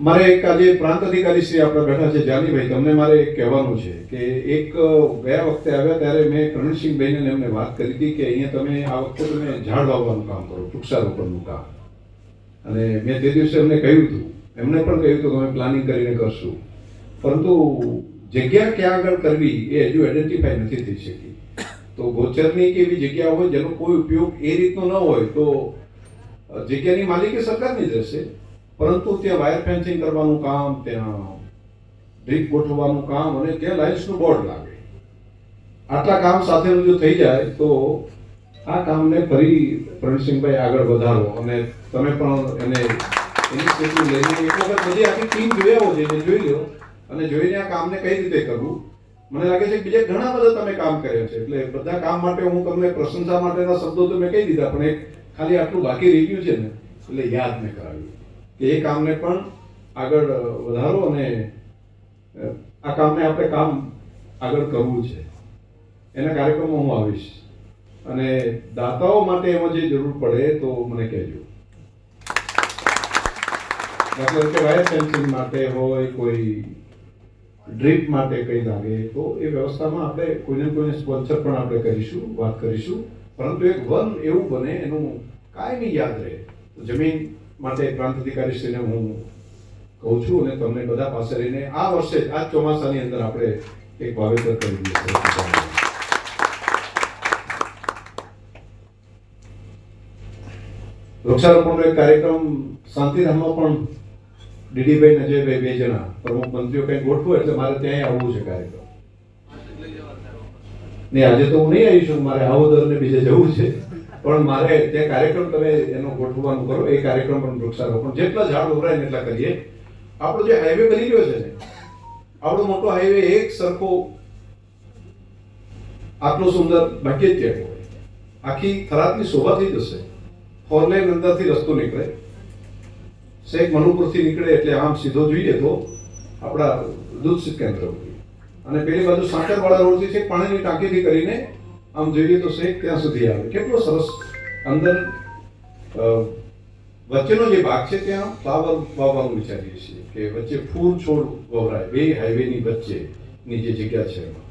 મારે એક આજે પ્રાંત અધિકારી શ્રી આપણે બેઠા છે, જાનીભાઈ, તમને મારે કહેવાનું છે કે એક ગયા વખતે આવ્યા ત્યારે મેં કરણસિંહભાઈને એમને વાત કરી હતી કે અહીંયા તમે આ વખતે તમે ઝાડ વાવવાનું કામ કરો, વૃક્ષારોપણનું કામ. અને મેં તે દિવસે એમને કહ્યું હતું, એમને પણ કહ્યું હતું કે અમે પ્લાનિંગ કરીને કરશું. પરંતુ જગ્યા ક્યાં આગળ કરવી એ હજુ આઈડેન્ટિફાઈ નથી થઈ શકી. તો ગોચરની કે એવી જગ્યા હોય જેનો કોઈ ઉપયોગ એ રીતનો ન હોય, તો જગ્યાની માલિકી સરકારની જ રહેશે. પરંતુ ત્યાં વાયર ફેન્સિંગ કરવાનું કામ ત્યાં ડ્રીપ ગોઠવવાનું કામ અને ત્યાં લાઇન્સનું બોર્ડ લાગે. આટલા કામ સાથેનું જો થઈ જાય, તો આ કામને ફરી પ્રવીણસિંહભાઈ આગળ વધારો અને તમે પણ એને ઇનિશિયેટિવ લઈને એક વખત બધી આખી ટીમ જોયા હોય છે જોઈ લો અને જોઈને આ કામને કઈ રીતે કરવું? મને લાગે છે કે બીજા ઘણા બધા તમે કામ કર્યા છે. એટલે બધા કામ માટે હું તમને પ્રશંસા માટેના શબ્દો તો મેં કહી દીધા, પણ એક ખાલી આટલું બાકી રહી ગયું છે ને, એટલે યાદ મેં કરાવ્યું. એ કામને પણ આગળ વધારો અને આ કામને આપણે કામ આગળ કરવું છે. એના કાર્યક્રમમાં હું આવીશ. અને દાતાઓ માટે એમાં જે જરૂર પડે તો મને કહેજો. દાખલા તરીકે વાયર ફેન્સિંગ માટે હોય, કોઈ ડ્રીપ માટે કંઈ લાગે, તો એ વ્યવસ્થામાં આપણે કોઈને કોઈને સ્પોન્સર પણ આપણે કરીશું, વાત કરીશું. પરંતુ એક વન એવું બને, એનું કાંઈ નહીં યાદ રહે. જમીન માટે પ્રાંત અધિકારીશ્રીને હું કહું છું અને તમને બધા પાસે રહીને આ વર્ષે આ ચોમાસાની અંદર આપણે એક વાવેતર કરી દઈએ વૃક્ષારોપણનો એક કાર્યક્રમ શાંતિધામમાં પણ ડીડીભાઈ ને અજયભાઈ બે જણા, પ્રમુખ મંત્રીઓ કંઈ ગોઠવું એટલે મારે ત્યાં આવવું છે કાર્યક્રમ. નહીં આજે તો હું નહીં આવી શકું, મારે આવો ને બીજે જવું છે. પણ મારે ત્યાં કાર્યક્રમ તમે એનો ગોઠવવાનું કરો, એ કાર્યક્રમ પણ વૃક્ષારોપણ જેટલા ઝાડ ઉભરાય એટલા કરીએ. આપણો જે હાઈવે બની રહ્યો છે ને, આપણો મોટો હાઈવે એક સરખો આટલો સુંદર બાકી જ ત્યાં આખી થરાદની શોભાથી જશે. ફોર લેન અંદરથી રસ્તો નીકળે. શેખ મનુપુરથી નીકળે એટલે આમ સીધો જોઈએ તો આપણા દૂધ કેન્દ્ર અને પેલી બાજુ સાંકરવાળા રોડથી છે, પાણીની ટાંકીથી કરીને આમ જોઈએ તો શેખ ત્યાં સુધી આવે. કેટલો સરસ અંદર વચ્ચેનો જે ભાગ છે ત્યાં ફ્લાવર વાવવાનું વિચારીએ છીએ કે વચ્ચે ફૂલ છોડ વવરાય. બે હાઈવેની વચ્ચેની જે જગ્યા છે એમાં.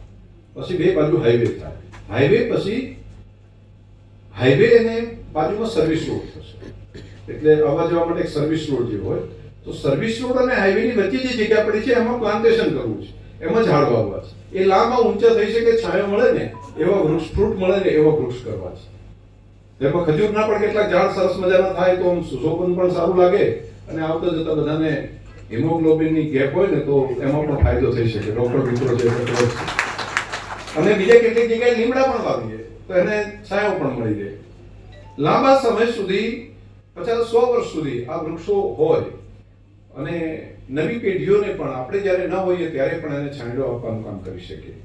પછી બે બાજુ હાઈવે થાય. હાઈવે પછી હાઈવે અને બાજુમાં સર્વિસ રોડ થશે. એટલે આવવા જવા માટે એક સર્વિસ રોડ જે હોય, તો સર્વિસ રોડ અને હાઈવેની વચ્ચે જે જગ્યા પડી છે, એમાં પ્લાન્ટેશન કરવું છે. એમાં ઝાડ વાવવા છે. એ લાંબા ઊંચા થઈ શકે, છાંયો મળે ને, એવા વૃક્ષ, ફ્રૂટ મળે ને, એવા વૃક્ષ કરવા છે. જેમાં ખજૂરના પણ કેટલાક ઝાડ સરસ મજાના થાય તો આમ સુશોભન પણ સારું લાગે અને આવતા જતા બધાને હિમોગ્લોબિનની ગેપ હોય ને તો એમાં પણ ફાયદો થઈ શકે. ડોક્ટર મિત્રો જે છે. અને બીજા કેટલીક જગ્યાએ લીમડા પણ વાવીએ, તો એને છાંયો પણ મળી જાય લાંબા સમય સુધી, પચાસ સો વર્ષ સુધી આ વૃક્ષો હોય અને નવી પેઢીઓને પણ આપણે જ્યારે ન હોઈએ ત્યારે પણ એને છાંયડો આપવાનું કામ કરી શકીએ.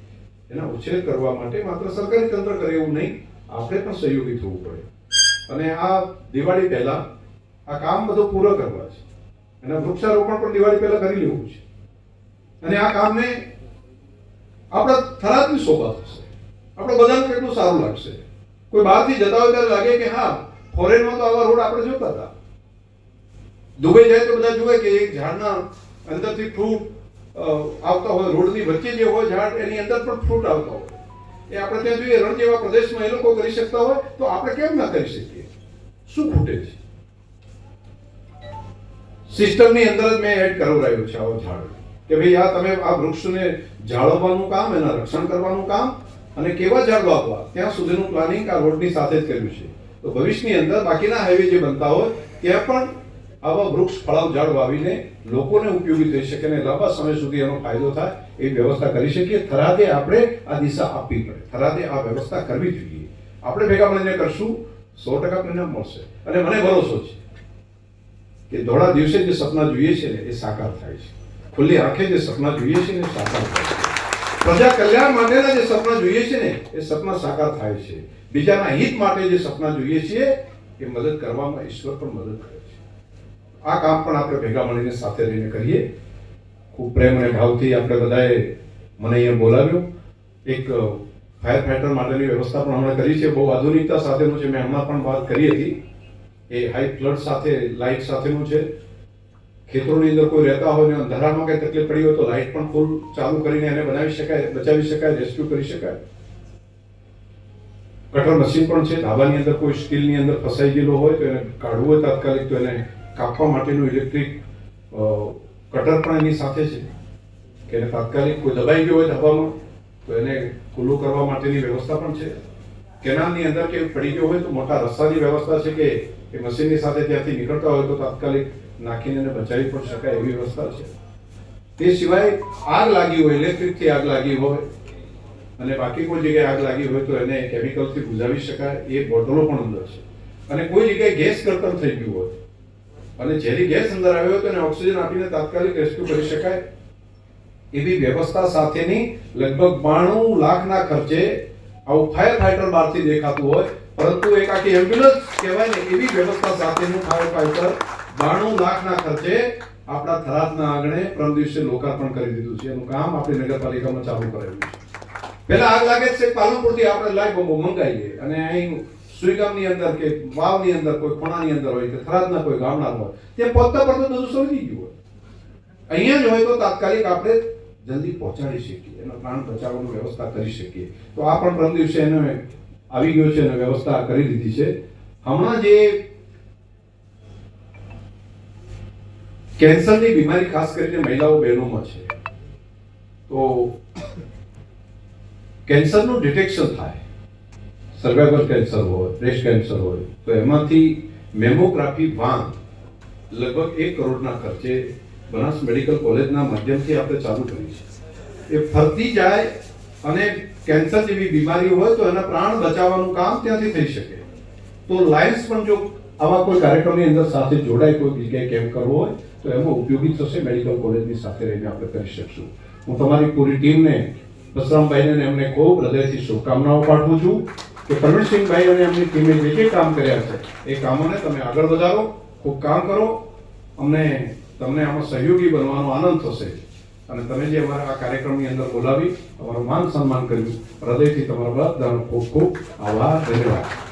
એના ઉછેર કરવા માટે માત્ર સરકારી તંત્ર કરે એવું નહીં, આપણે પણ સહયોગી થવું પડે. અને આ દિવાળી પહેલા આ કામ બધું પૂરો કરવા છે. અને વૃક્ષારોપણ પણ દિવાળી પહેલા કરી લેવું છે. અને આ કામને આપણા થરાદની શોભા થશે. આપણે બધાને કેટલું સારું લાગશે. કોઈ બહારથી જતા હોય ત્યારે લાગે કે હા ફોરેનમાં તો આવા રોડ આપણે જોતા હતા. દુબઈ જાય તો બધા જુએ કે એક ઝાડના અંદરથી ફ્રૂટ આવતા હોય, રોડની વચ્ચે જે હોય ઝાડ, એની અંદર પણ ફ્રૂટ આવતા હોય. એ આપણે ત્યાં જોઈએ, રણ જેવા પ્રદેશમાં એ લોકો કરી શકતા હોય, તો આપણે કેમ ના કરી શકીએ? શું ખૂટે છે? સિસ્ટમની અંદર જ મેં એડ કરાવડાવ્યું છે આવો ઝાડ. કે ભાઈ, આ તમે આ વૃક્ષને જાળવવાનું કામ, એના રક્ષણ કરવાનું કામ, અને કેવા ઝાડ વાવવા ત્યાં સુધીનું પ્લાનિંગ આ રોડની સાથે જ કર્યું છે. તો ભવિષ્યની અંદર બાકીના હાઈવે જે બનતા હોય, ત્યાં પણ આવા વૃક્ષ ફળાવ ઝાડ વાવીને લોકોને ઉપયોગી થઈ શકે અને લાંબા સમય સુધી એનો ફાયદો થાય એ વ્યવસ્થા કરી શકીએ. થરાદે આપણે આ દિશા આપવી પડે. થરાદે આ વ્યવસ્થા કરવી જોઈએ. આપણે ભેગા મળીને કરશું, સો ટકા પરિણામ મળશે. અને મને ભરોસો છે કે ધોળા દિવસે જે સપના જોઈએ છે ને એ સાકાર થાય છે. ખુલ્લી આંખે જે સપના જોઈએ છે ને સાકાર થાય છે. પ્રજા કલ્યાણ માટેના જે સપના જોઈએ છે ને એ સપના સાકાર થાય છે. બીજાના હિત માટે જે સપના જોઈએ છીએ, એ મદદ કરવામાં ઈશ્વર પણ મદદ કરે છે. આ કામ પણ આપણે ભેગા મળીને સાથે રહીને કરીએ. ખૂબ પ્રેમ અને ભાવથી આપણે બધાએ મને અહીંયા બોલાવ્યો. એક ફાયર ફાઈટર માટેની વ્યવસ્થા પણ હમણાં કરી છે. બહુ આધુનિકતા સાથેનું છે. મેં હમણાં પણ વાત કરી હતી. એ હાઈ ફ્લડ સાથે લાઇટ સાથેનું છે. ખેતરોની અંદર કોઈ રહેતા હોય ને અંધારામાં કંઈ તકલીફ પડી હોય તો લાઇટ પણ ફૂલ ચાલુ કરીને એને બનાવી શકાય, બચાવી શકાય રેસ્ક્યુ કરી શકાય. કટર મશીન પણ છે. ધાબાની અંદર કોઈ સ્ટીલની અંદર ફસાઈ ગયેલો હોય તો એને કાઢવું હોય તાત્કાલિક તો એને કાપવા માટેનું ઇલેક્ટ્રિક કટર પણ એની સાથે છે. કે એને તાત્કાલિક કોઈ દબાઈ ગયો હોય ધાબામાં તો એને ખુલ્લું કરવા માટેની વ્યવસ્થા પણ છે. કેનાલની અંદર કે પડી ગયો હોય તો મોટા રસ્તાની વ્યવસ્થા છે કે એ મશીનની સાથે ત્યાંથી નીકળતા હોય તો તાત્કાલિક નાખીને એને બચાવી પણ શકાય એવી વ્યવસ્થા છે. તે સિવાય આગ લાગી હોય ઇલેક્ટ્રિકથી આગ લાગી હોય, અને બાકી કોઈ જગ્યાએ આગ લાગી હોય તો એને કેમિકલથી બુઝાવી શકાય, એ બોટલો પણ અંદર છે. અને કોઈ જગ્યાએ ગેસ કરતન થઈ ગયું હોય અને ઝેરી ગેસ અંદર આવ્યો તો એને ઓક્સિજન આપીને તાત્કાલિક રેસ્ક્યુ કરી શકાય એવી વ્યવસ્થા સાથેની લગભગ બાણું લાખના ખર્ચે આવું ફાયર ફાઈટર બહારથી દેખાતું હોય, પરંતુ એક આખી એમ્બ્યુલન્સ કહેવાય ને એવી વ્યવસ્થા સાથેનું ફાયર ફાઈટર બાણું લાખના ખર્ચે આપણા થરાદના આંગણે પ્રમ દિવસે લોકાર્પણ કરી દીધું છે. એનું કામ આપણી નગરપાલિકામાં ચાલુ કરેલું છે. પહેલા આગ લાગે છે, પાલનપુરથી આપણે લાઈવ બોમ્બો મંગાવીએ અને અહીં સુઈગામની અંદર કે વાવની અંદર કોઈ ખૂણાની અંદર હોય કે થરાદના કોઈ ગામડા હોય તે પહોંચતા પડતા બધું સમજી ગયું હોય. અહીંયા જ હોય તો તાત્કાલિક આપણે જલ્દી પહોંચાડી શકીએ, એનો પ્રાણ બચાવવાનું વ્યવસ્થા કરી શકીએ. તો આ પણ પ્રથમ દિવસે એને આવી ગયો છે અને વ્યવસ્થા કરી દીધી છે. હમણાં જે કેન્સરની બીમારી ખાસ કરીને મહિલાઓ બહેનોમાં છે, તો કેન્સરનું ડિટેક્શન થાય. સર્વાઈવલ કેન્સર હોય બ્રેસ્ટ કેન્સર હોય, તો એમાંથી મેમોગ્રાફી વાન લગભગ એક કરોડના ખર્ચે બનાસ મેડિકલ કોલેજના માધ્યમથી આપણે ચાલુ કરી છે. એ ફરતી જાય અને કેન્સર જેવી બીમારી હોય તો એના પ્રાણ બચાવવાનું કામ ત્યાંથી થઈ શકે. તો લાયન્સ પણ જો આવા કોઈ કાર્યક્રમની અંદર સાથે જોડાય, કોઈ જગ્યાએ કેમ્પ કરવો હોય, તો એમાં ઉપયોગી થશે મેડિકલ કોલેજની સાથે રહીને આપણે કરી શકશું. હું તમારી પૂરી ટીમને, બસરામભાઈને એમને ખૂબ હૃદયથી શુભકામનાઓ પાઠવું છું. કે પ્રવીણસિંહભાઈ અને એમની ટીમે જે જે કામ કર્યા છે, એ કામોને તમે આગળ વધારો, ખૂબ કામ કરો, અમને તમને આમાં સહયોગી બનવાનો આનંદ થશે. અને તમે જે અમારા આ કાર્યક્રમની અંદર બોલાવી, અમારું માન સન્માન કર્યું. હૃદયથી તમારો બધાનો ખૂબ ખૂબ આભાર, ધન્યવાદ.